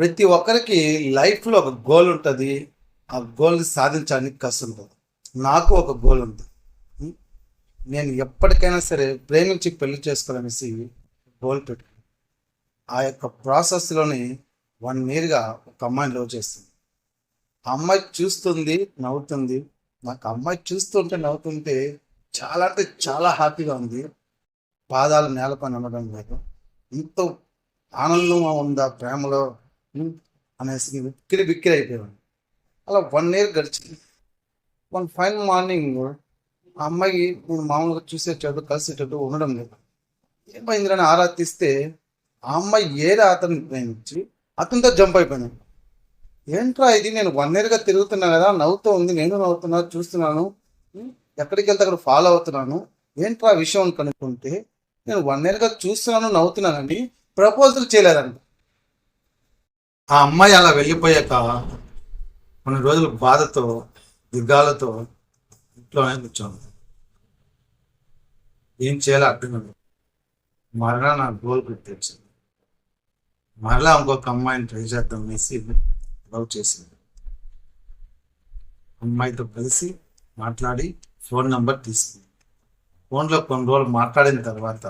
ప్రతి ఒక్కరికి లైఫ్లో ఒక గోల్ ఉంటుంది. ఆ గోల్ని సాధించడానికి కష్టం ఉంటుంది. నాకు ఒక గోల్ ఉంది. నేను ఎప్పటికైనా సరే ప్రేమించి పెళ్ళి చేసుకోవాలనేసి గోల్ పెట్టుకున్నాను. ఆ యొక్క ప్రాసెస్లోని వన్ ఇయర్గా ఒక అమ్మాయిని లవ్ చేస్తుంది ఆ అమ్మాయి చూస్తుంది నవ్వుతుంది. నాకు అమ్మాయి చూస్తుంటే నవ్వుతుంటే చాలా అంటే చాలా హ్యాపీగా ఉంది. పాదాలు నేలపైన నమ్మడం లేదు. ఎంతో ఆనందంగా ఉందా ప్రేమలో. అనేసి బిక్కిరి బిక్కిరి అయిపోయాను అలా వన్ ఇయర్ గడిచింది. వన్ ఫైన్ మార్నింగ్ ఆ అమ్మాయి నేను మామూలుగా చూసేటట్టు కలిసేటట్టు ఉండడం లేదు. ఏమైందని ఆరా తీస్తే ఆ అమ్మాయి ఏరే అతన్ని ప్రేమించి అతనితో జంప్ అయిపోయాను ఏంట్రా ఇది? నేను వన్ ఇయర్గా తిరుగుతున్నా కదా నవ్వుతూ ఉంది. నేను నవ్వుతున్నా చూస్తున్నాను. ఎక్కడికి వెళ్తే అక్కడ ఫాలో అవుతున్నాను. ఏంట్రా విషయం అని కనుక్కుంటే నేను వన్ ఇయర్గా చూస్తున్నాను నవ్వుతున్నానండి ప్రపోజల్ చేయలేదంట. ఆ అమ్మాయి అలా వెళ్ళిపోయాక కొన్ని రోజులు బాధతో దిగ్గాలతో ఇంట్లోనే కూర్చోను. ఏం చేయాలో అర్థం కాదు. మరలా నా గోల్ గుర్తొచ్చింది. మరలా ఇంకొక అమ్మాయిని ట్రై చేద్దాం అనేసి లవ్ చేసింది. అమ్మాయితో కలిసి మాట్లాడి ఫోన్ నెంబర్ తీసుకుంది. ఫోన్లో కొన్ని రోజులు మాట్లాడిన తర్వాత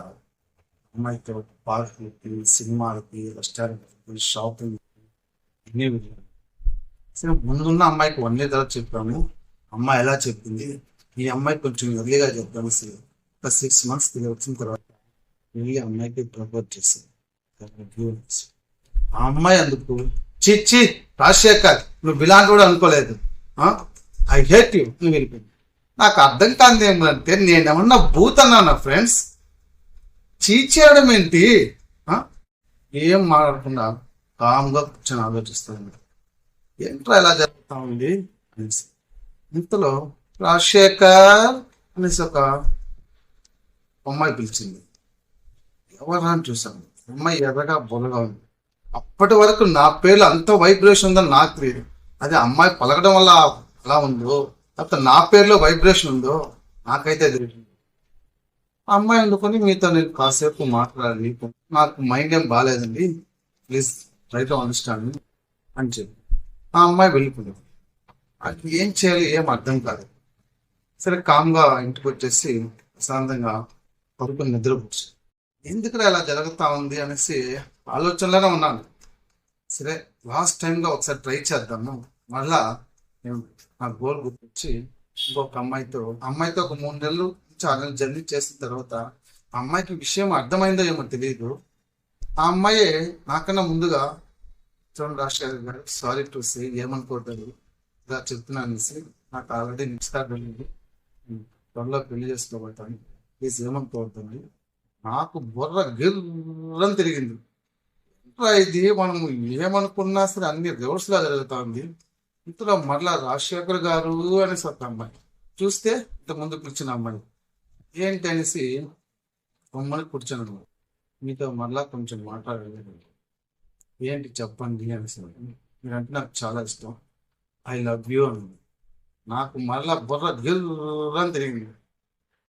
అమ్మాయితో పార్కులకి సినిమాలకి రెస్టారెంట్కి షాపింగ్ సో ముందున్న అమ్మాయికి వన్ ఇయర్ తర్వాత చెప్పాము. అమ్మాయి ఎలా చెప్పింది? ఈ అమ్మాయి కొంచెం ఎర్లీగా చెప్పాము. ఒక సిక్స్ మంత్స్ వచ్చిన తర్వాత వెళ్ళి అమ్మాయికి ప్రపోజ్ చేశాను ఆ అమ్మాయి అందుకు చిచ్చి రాజశేఖర్ నువ్వు బిలాంగ్ కూడా అనుకోలేదు. ఐ హేట్ యూ నువ్వు వెళ్ళిపోయింది. నాకు అర్థం కాంది ఏమంటే నేనేమన్నా భూతన్నా నా ఫ్రెండ్స్ చీచేయడం ఏంటి? ఏం మాట్లాడకుండా కామ్గా కూర్చొని ఆలోచిస్తాను ఏంట్రా ఇలా జరుగుతా ఉంది అనేసి. ఇంతలో రాజశేఖర్ అనేసి ఒక అమ్మాయి పిలిచింది. ఎవరా అని చూసాను అమ్మాయి ఎర్రగా బొలగా ఉంది. అప్పటి వరకు నా పేర్లు అంత వైబ్రేషన్ ఉందని నాకు తెలియదు. అదే అమ్మాయి పలకడం వల్ల అలా ఉందో లేకపోతే నా పేరులో వైబ్రేషన్ ఉందో నాకైతే తెలియదు. ఆ అమ్మాయి అందుకొని మీతో నేను కాసేపు మాట్లాడాలి. నాకు మైండ్ ఏం బాగాలేదండి ప్లీజ్ ట్రై టు అండర్స్టాండ్ అని చెప్పి ఆ అమ్మాయి వెళ్ళిపోయింది. అది ఏం చేయాలి ఏం అర్థం కాదు. సరే కామ్గా ఇంటికి వచ్చేసి ప్రశాంతంగా పడుకుని నిద్రపోవచ్చు ఎందుకు ఇలా జరుగుతా ఉంది అనేసి ఆలోచనలోనే ఉన్నాను. సరే లాస్ట్ టైంగా ఒకసారి ట్రై చేద్దాము. మళ్ళా నేను నా గోల్ గుర్తొచ్చి ఇంకొక అమ్మాయితో అమ్మాయితో ఒక మూడు నెలలు చాలా జర్నీ చేసిన తర్వాత అమ్మాయికి విషయం అర్థమైందో ఏమో తెలియదు ఆ అమ్మాయి నాకన్నా ముందుగా చూడండి రాజశేఖర్ గారు సారీ టు సే ఏమనుకోవద్దు ఇలా చెప్తున్నాను అనేసి నాకు ఆల్రెడీ నిశ్చితార్థం త్వరలో పెళ్ళి చేసుకోబోతాను. ప్లీజ్ ఏమనుకోవద్దండి నాకు బుర్ర గిర్రం తిరిగింది. ఇది? మనం ఏమనుకున్నా సరే అన్ని రివర్స్ లా జరుగుతుంది. ఇంతలో మరలా రాజశేఖర్ గారు అనేసి ఒక అమ్మాయి. చూస్తే ఇంత ముందు కూర్చున్న అమ్మాయి. ఏంటి అనేసి బొమ్మని కూర్చున్నాను మీతో మరలా కొంచెం మాట్లాడలేదు ఏంటి చెప్పండి అనేసి. మీరంటే నాకు చాలా ఇష్టం. ఐ లవ్ యూ అని. నాకు మరలా బుర్ర గిర్రం తిరిగింది.